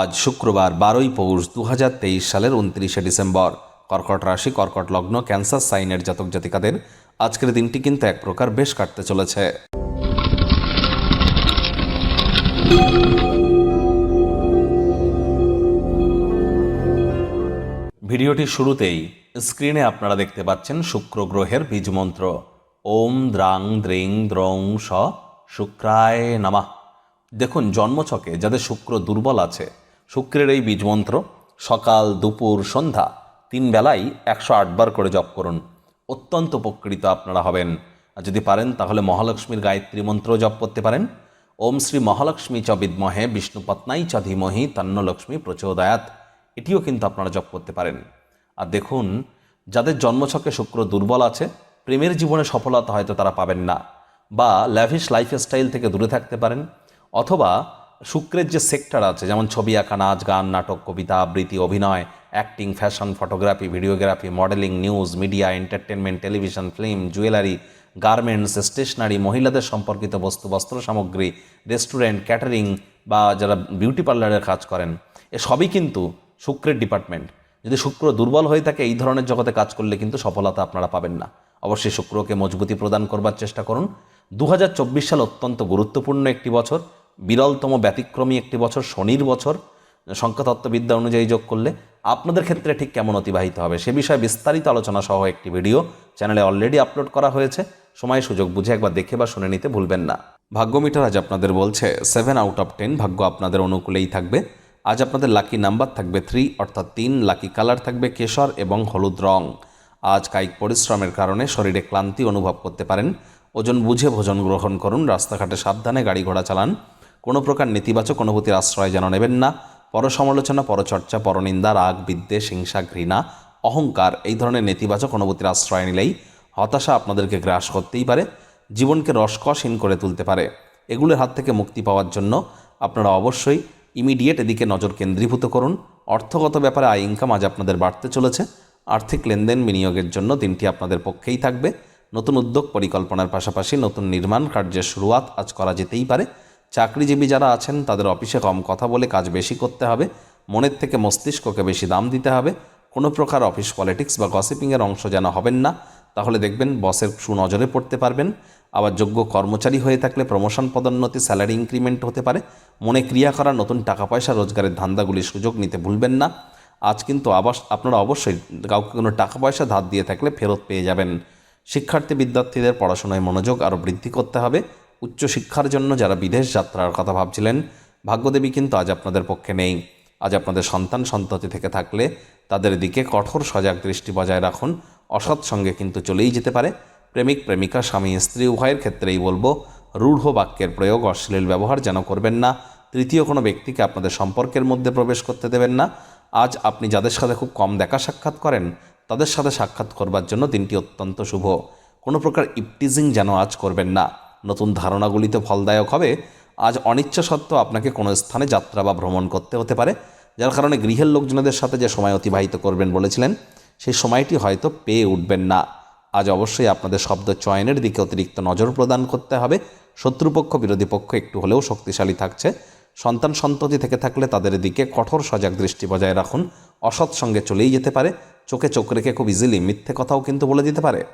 আজ শুক্রবার বারোই পৌষ দু হাজার তেইশ সালের উনত্রিশে ডিসেম্বর। কর্কট রাশি, কর্কট লগ্ন, ক্যান্সার, সাইনের জাতক জাতিকাদের আজকের দিনটি কিন্তু এক প্রকার বেশ কাটতে চলেছে। ভিডিওটির শুরুতেই স্ক্রিনে আপনারা দেখতে পাচ্ছেন শুক্র গ্রহের বীজ মন্ত্র। ওম দ্রাং দ্রিং দ্রং স শুক্রায় নামা। দেখুন, জন্মছকে যাদের শুক্র দুর্বল আছে শুক্রের এই বীজ মন্ত্র সকাল, দুপুর, সন্ধ্যা, তিন বেলায় একশো আটবার করে জপ করুন। অত্যন্ত উপকৃত আপনারা হবেন। আর যদি পারেন, তাহলে মহালক্ষ্মীর গায়ত্রী মন্ত্র জপ করতে পারেন। ওম শ্রী মহালক্ষ্মী চ বিদ্মহে বিষ্ণুপত্নাই চ ধীমহি তন্ন লক্ষ্মী প্রচোদয়াত। এটিও কিন্তু আপনারা জপ করতে পারেন। আর দেখুন, যাদের জন্মছকে শুক্র দুর্বল আছে, প্রেমের জীবনে সফলতা হয়তো তারা পাবেন না। বা ল্যাভিশ লাইফস্টাইল থেকে দূরে থাকতে পারেন। অথবা শুক্রের যে সেক্টর আছে, যেমন ছবি আঁকা, নাচ, গান, নাটক, কবিতা, আবৃত্তি, অভিনয় acting fashion photography videography modelling news media entertainment television film jewellery garments stationery মহিলাদের সম্পর্কিত বস্তু, বস্ত্র সামগ্রী রেস্টুরেন্ট ক্যাটারিং বা যারা বিউটি পার্লারের কাজ করেন, এ সবই কিন্তু শুক্রের ডিপার্টমেন্ট যদি শুক্র দুর্বল হয়ে থাকে, এই ধরনের জগতে কাজ করলে কিন্তু সফলতা আপনারা পাবেন না। অবশ্যই শুক্রকে মজবুতি প্রদান করবার চেষ্টা করুন। দু হাজার চব্বিশ সাল অত্যন্ত গুরুত্বপূর্ণ একটি বছর। বিরলতম ব্যতিক্রমী একটি বছর, শনির বছর সংখ্যাতত্ত্ববিদ্যা অনুযায়ী যোগ করলে আপনাদের ক্ষেত্রে ঠিক কেমন অতিবাহিত হবে? সে বিষয়ে বিস্তারিত আলোচনা সহ একটি ভিডিও চ্যানেলে অলরেডি আপলোড করা হয়েছে। সময় সুযোগ বুঝে একবার দেখে বা শুনে নিতে ভুলবেন না। ভাগ্য মিটার আজ আপনাদের বলছে, সেভেন আউট অফ টেন, ভাগ্য আপনাদের অনুকূলেই থাকবে। আজ আপনাদের লাকি নাম্বার থাকবে থ্রি, অর্থাৎ তিন, লাকি কালার থাকবে কেশর এবং হলুদ রং। আজ কায়িক পরিশ্রমের কারণে শরীরে ক্লান্তি অনুভব করতে পারেন। ওজন বুঝে ভোজন গ্রহণ করুন, রাস্তাঘাটে সাবধানে গাড়ি ঘোড়া চালান। কোনো প্রকার নেতিবাচক অনুভূতির আশ্রয় যেন নেবেন না। পরসমালোচনা, পরচর্চা, পরনিন্দা, রাগ, বিদ্বেষ, হিংসা, ঘৃণা, অহংকার এই ধরনের নেতিবাচক অনুভূতির আশ্রয় নিলেই হতাশা আপনাদেরকে গ্রাস করতেই পারে, জীবনকে রসকসহীন করে তুলতে পারে। এগুলোর হাত থেকে মুক্তি পাওয়ার জন্য আপনারা অবশ্যই ইমিডিয়েট এদিকে নজর কেন্দ্রীভূত করুন। অর্থগত ব্যাপারে আয়, ইনকাম আজ আপনাদের বাড়তে চলেছে। আর্থিক লেনদেন বিনিয়োগের জন্য দিনটি আপনাদের পক্ষেই থাকবে। নতুন উদ্যোগ, পরিকল্পনার পাশাপাশি নতুন নির্মাণ কার্যের শুরুয়াত আজ করা যেতেই পারে। চাকরিজীবী যারা আছেন, তাদের অফিসে কম কথা বলে কাজ বেশি করতে হবে। মনের থেকে মস্তিষ্ককে বেশি দাম দিতে হবে। কোনো প্রকার অফিস পলিটিক্স বা গসিপিংয়ের অংশ যেন হবেন না। তাহলে দেখবেন বসের সুনজরে পড়তে পারবেন। আবার যোগ্য কর্মচারী হয়ে থাকলে প্রমোশন পদোন্নতি স্যালারি ইনক্রিমেন্ট হতে পারে। মনে ক্রিয়া করা, নতুন টাকা পয়সা রোজগারের ধান্দাগুলির সুযোগ নিতে ভুলবেন না। আজ কিন্তু আবাস, আপনারা অবশ্যই কাউকে কোনো টাকা পয়সা ধার দিয়ে থাকলে ফেরত পেয়ে যাবেন। শিক্ষার্থী বিদ্যার্থীদের পড়াশোনায় মনোযোগ আরও বৃদ্ধি করতে হবে। উচ্চশিক্ষার জন্য যারা বিদেশ যাত্রার কথা ভাবছিলেন, ভাগ্যদেবী কিন্তু আজ আপনাদের পক্ষে নেই। আজ আপনাদের সন্তান সন্ততি থেকে থাকলে তাদের দিকে কঠোর সজাগ দৃষ্টি বজায় রাখুন। অসৎ সঙ্গে কিন্তু চলেই যেতে পারে। প্রেমিক, প্রেমিকা, স্বামী, স্ত্রী, উভয়ের ক্ষেত্রেই বলব, রূঢ় বাক্যের প্রয়োগ, অশ্লীল ব্যবহার যেন করবেন না। তৃতীয় কোনো ব্যক্তিকে আপনাদের সম্পর্কের মধ্যে প্রবেশ করতে দেবেন না। আজ আপনি যাদের সাথে খুব কম দেখা সাক্ষাৎ করেন, তাদের সাথে সাক্ষাৎ করবার জন্য দিনটি অত্যন্ত শুভ। কোনো প্রকার ইপটিজিং যেন আজ করবেন না। নতুন ধারণাগুলিতে ফলদায়ক হবে। আজ অনিচ্ছা সত্ত্বেও আপনাকে কোনো স্থানে যাত্রা বা ভ্রমণ করতে হতে পারে, যার কারণে গৃহের লোকজনদের সাথে যে সময় অতিবাহিত করবেন বলেছিলেন, সেই সময়টি হয়তো পেয়ে উঠবেন না। আজ অবশ্যই আপনাদের শব্দ চয়নের দিকে অতিরিক্ত নজর প্রদান করতে হবে। শত্রুপক্ষ, বিরোধী পক্ষ একটু হলেও শক্তিশালী থাকছে। সন্তান সন্ততি থেকে থাকলে তাদের দিকে কঠোর সজাগ দৃষ্টি বজায় রাখুন। অসৎ সঙ্গে চলেই যেতে পারে। চোখে চোখ রেখে খুব ইজিলি মিথ্যে কথাও কিন্তু বলে দিতে পারে।